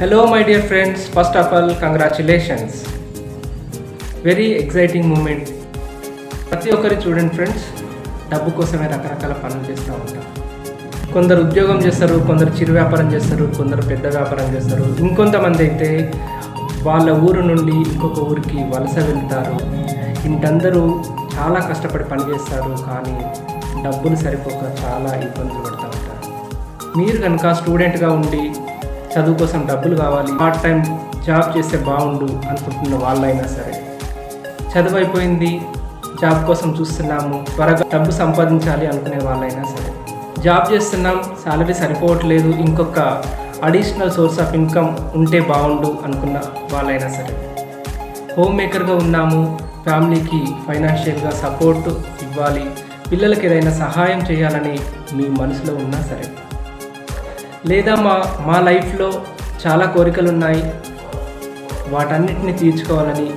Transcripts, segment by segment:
Hello, my dear friends. First of all, congratulations. Very exciting moment ప్రతి ఒక్కరి చూడండి friends డబ్బు కోసమే రకరకాల పనులు చేస్తూ ఉంటారు కొందరు ఉద్యోగం చేస్తారు కొందరు చిరు వ్యాపారం చేస్తారు కొందరు పెద్ద వ్యాపారం చేస్తారు. ఇంకొంతమంది అయితే వాళ్ళ ఊరు నుండి ఇంకొక ఊరికి వలస వెళ్తారు. ఇంటందరూ చాలా కష్టపడి పని చేస్తారు కానీ డబ్బులు సరిపోక చాలా ఇబ్బందులు పడుతూ ఉంటారు. మీరు కనుక స్టూడెంట్గా ఉండి చదువు కోసం డబ్బులు కావాలి పార్ట్ టైం జాబ్ చేస్తే బాగుండు అనుకుంటున్న వాళ్ళైనా సరే. చదువు అయిపోయింది జాబ్ కోసం చూస్తున్నాము త్వరగా డబ్బు సంపాదించాలి అనుకునే వాళ్ళైనా సరే. జాబ్ చేస్తున్నాం సాలరీ సరిపోవట్లేదు ఇంకొక అడిషనల్ సోర్స్ ఆఫ్ ఇన్కమ్ ఉంటే బాగుండు అనుకున్న వాళ్ళైనా సరే. హోమ్ మేకర్గా ఉన్నాము ఫ్యామిలీకి ఫైనాన్షియల్గా సపోర్ట్ ఇవ్వాలి పిల్లలకి ఏదైనా సహాయం చేయాలని మీ మనసులో ఉన్నా సరే. లేదా మా మా లైఫ్లో చాలా కోరికలు ఉన్నాయి వాటన్నిటిని తీర్చుకోవాలని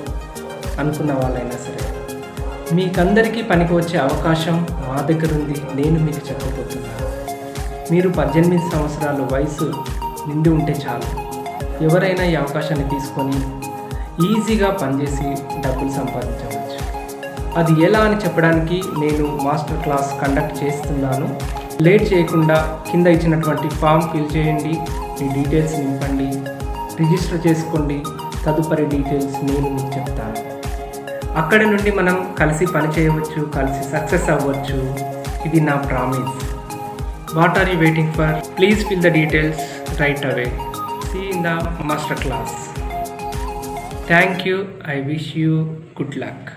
అనుకున్న వాళ్ళైనా సరే. మీకందరికీ పనికి వచ్చే అవకాశం మా దగ్గర ఉంది నేను మీకు చెప్పబోతున్నాను మీరు పద్దెనిమిది సంవత్సరాల వయసు నిండి ఉంటే చాలు. ఎవరైనా ఈ అవకాశాన్ని తీసుకొని ఈజీగా పనిచేసి డబ్బులు సంపాదించవచ్చు. అది ఎలా అని చెప్పడానికి నేను మాస్టర్ క్లాస్ కండక్ట్ చేస్తున్నాను. లేట్ చేయకుండా కింద ఇచ్చినటువంటి ఫామ్ ఫిల్ చేయండి మీ డీటెయిల్స్ నింపండి రిజిస్టర్ చేసుకోండి తదుపరి డీటెయిల్స్ నేను మీకు చెప్తాను. అక్కడ నుండి మనం కలిసి పని చేయవచ్చు కలిసి సక్సెస్ అవ్వచ్చు. ఇది నా promise. What are you waiting for please fill the details right away see in the master class thank you I wish you good luck